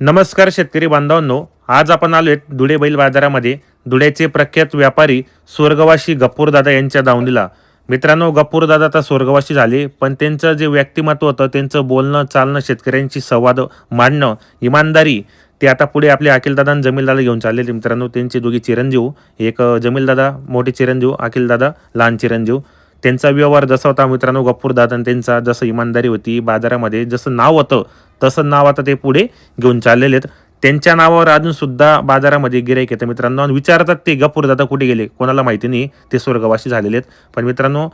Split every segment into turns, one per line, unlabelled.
नमस्कार शेतकरी बांधवांनो आज आपण आलो आहेत धुळे बैल बाजारामध्ये. धुळ्याचे प्रख्यात व्यापारी स्वर्गवासी गप्पूरदादा यांच्या दावणीला. मित्रांनो गप्पूरदादा तर स्वर्गवासी झाले पण त्यांचं जे व्यक्तिमत्व होतं त्यांचं बोलणं चालणं शेतकऱ्यांशी संवाद मांडणं इमानदारी ते आता पुढे आपले अखिलदादा आणि जमीलदादा घेऊन चाललेले मित्रांनो त्यांचे दोघी चिरंजीव एक जमीलदादा मोठे चिरंजीव अखिलदादा लहान चिरंजीव. त्यांचा व्यवहार जसा होता मित्रांनो गप्पूरदादा त्यांचा जसं इमानदारी होती बाजारामध्ये जसं नाव होतं तसं नाव आता ते पुढे घेऊन चाललेले आहेत. त्यांच्या नावावर अजून सुद्धा बाजारामध्ये गिराईक येतं मित्रांनो आणि विचारतात ते गप्पूर दादा कुठे गेले? कोणाला माहिती नाही ते स्वर्गवासी झालेले आहेत. पण मित्रांनो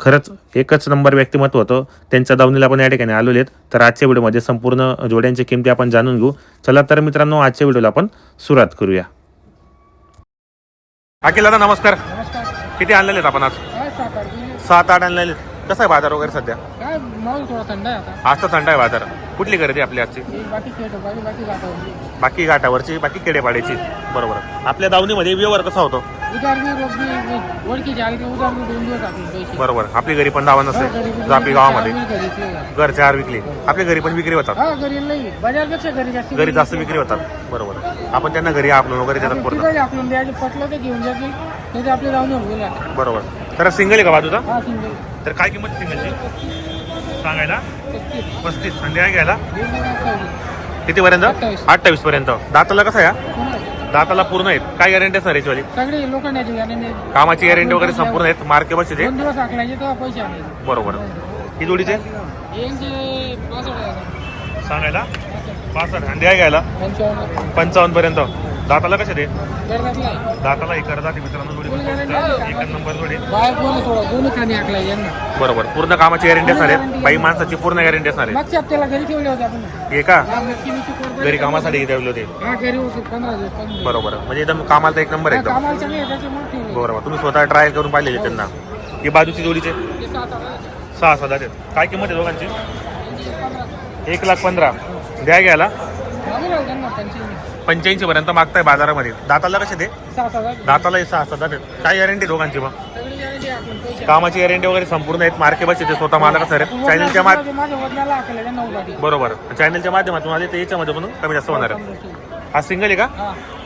खरंच एकच नंबर व्यक्तिमत्व होतं. त्यांच्या दावणीला आपण या ठिकाणी आलेले आहेत. तर आजच्या व्हिडिओमध्ये संपूर्ण जोड्यांची किमती आपण जाणून घेऊ. चला तर मित्रांनो आजच्या व्हिडिओला आपण सुरुवात करूया. अखिल दादा नमस्कार.
नमस्कार.
किती आणलेले आहेत आपण आज?
सात आठ
आणलेले आहेत. कसा आहे बाजार वगैरे सध्या? आज तर थंड आहे बाजार. कुठली खरेदी आपली आजची?
बाकी बाकी
घाटावरची बाकी केडेपाड्याची बरोबर. आपल्या दावणीमध्ये व्यवहार कसा होतो? बरोबर. आपली घरी पण दावा
हा,
नसते जापी गावामध्ये.
घर
चार विकली. आपल्या घरी पण विक्री होतात.
घरी जास्त
विक्री होतात. बरोबर. आपण त्यांना घरी आपलं वगैरे देतात
पटलं
बरोबर. तर सिंगल आहे का बाजूचा? तर काय किंमत सिंगलची? सांगायला?
पस्तीस.
आणि द्या घ्यायला?
हजार अठ्ठावीस.
किती पर्यंत
अठ्ठावीस.
अठ्ठावीस पर्यंत. दाताला कसं आहे?
पुन्हा
दाताला पूर्ण आहेत. काय गॅरंटी असणार याची
सगळे
कामाची गॅरंटी वगैरे संपूर्ण आहेत. मार्के
आणायचे.
बरोबर. ही जोडीचे? सांगायला? पासष्ट. आणि द्या घ्यायला?
पंचावन्न
पर्यंत. दाताला कसे
आहे.
दाताला एक करतात मित्रांनो जोडी. एक नंबर जोडी. बरोबर. पूर्ण कामाची गॅरंटी असणार आहे. बाई माणसाची पूर्ण गॅरंटी असणार आहे. हे का?
हा
घरी कामासाठी ठेवले होते.
हा
बरोबर. म्हणजे एकदम कामाला एक नंबर
हा,
एकदम. बरोबर. तुम्ही स्वतः ट्रायल करून पाहिलेले त्यांना. ही. बाजूची जोडीचे? सहा सात आहेत. काय किंमत आहे दोघांची? एक लाख पंधरा. द्या घ्यायला.
पंच्याऐंशी
पर्यंत मागताय बाजारामध्ये. दाताला कसे दे दाताला सहा सात आहेत. काय गॅरंटी दोघांची मग? कामाची गॅरंटी वगैरे संपूर्ण आहेत. मार्के बस ते स्वतः मालक असणार आहेत चॅनलच्या माध
वडिलांचे- माझ्या वडिलाला आखले त्यांना उभाटी
बरोबर. चॅनलच्या माध्यमातून आले ते याच्यामध्ये म्हणून कमी जास्त होणार आहे. हा सिंगल आहे का?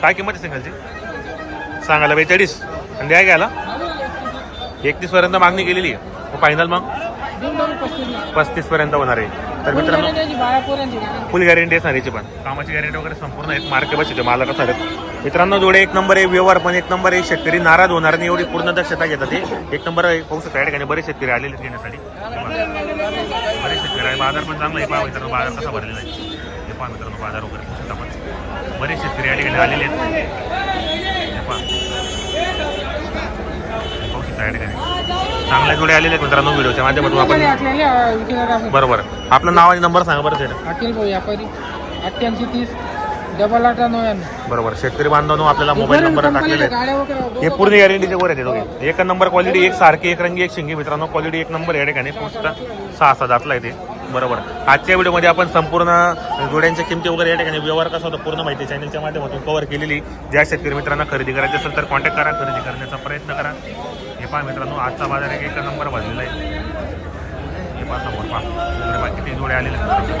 काय किंमत आहे सिंगलची सांगायला बेचाळीस. आणि द्या घ्यायला.
मागून राहिले एकतीस.
एकतीस पर्यंत मागणी केलेली आहे. फायनल मग?
पस्तीस
पर्यंत होणार आहे. तर मित्रांनो. फुल गॅरंटी असणार याची पण. कामाची गॅरंटी वगैरे संपूर्ण आहेत. मार्के बसचे मालक असणार आहेत मित्रांनो जोडे एक नंबर आहे व्यवहार पण एक नंबर आहे. शेतकरी नाराज होणार नाही एवढी पूर्ण दक्षता घेतात ते. एक नंबर आहे पाहू शकता या ठिकाणी बरेच शेतकरी आलेले घेण्यासाठी. बरेच शेतकरी आहे बाजार पण चांगला आहे. पहा मित्रांनो बाजार कसा भरलेला आहे. हे पहा मित्रांनो बाजार वगैरे शकता बरेच शेतकरी या ठिकाणी आलेले आहेत. पहा. हे पाहू शकता या ठिकाणी. चांगल्या जोडे आलेले आहेत मित्रांनो व्हिडिओच्या माध्यमातून आपण. बरोबर. आपलं नाव आणि नंबर सांगा बरं सर
अखिल भाऊ व्यापारी अठ्ठ्याऐंशी तीस डबल आठ नव्याण्णव.
बरोबर. शेतकरी बांधवांनो आपल्याला मोबाईल नंबर टाकलेले आहेत. हे पूर्ण गॅरंटीचे वर आहेत हे दोघे. एक नंबर क्वालिटी एक सारखी एक रंगी एक शिंगी मित्रांनो. क्वालिटी एक नंबर या ठिकाणी. पोचता सहा सहा दातला आहे ते. बरोबर. आजच्या व्हिडिओमध्ये आपण संपूर्ण जोड्यांच्या किमती वगैरे या ठिकाणी व्यवहार कसा होता पूर्ण माहिती चॅनलच्या माध्यमातून कव्हर केलेली. ज्या शेतकरी मित्रांना खरेदी करायची असेल तर कॉन्टॅक्ट करा खरेदी करण्याचा प्रयत्न करा. हे पहा मित्रांनो आजचा बाजार एक एक नंबर भरलेला आहे. हे पहा समोर पहा. बाकी पहा किती जोडे आलेले आहेत.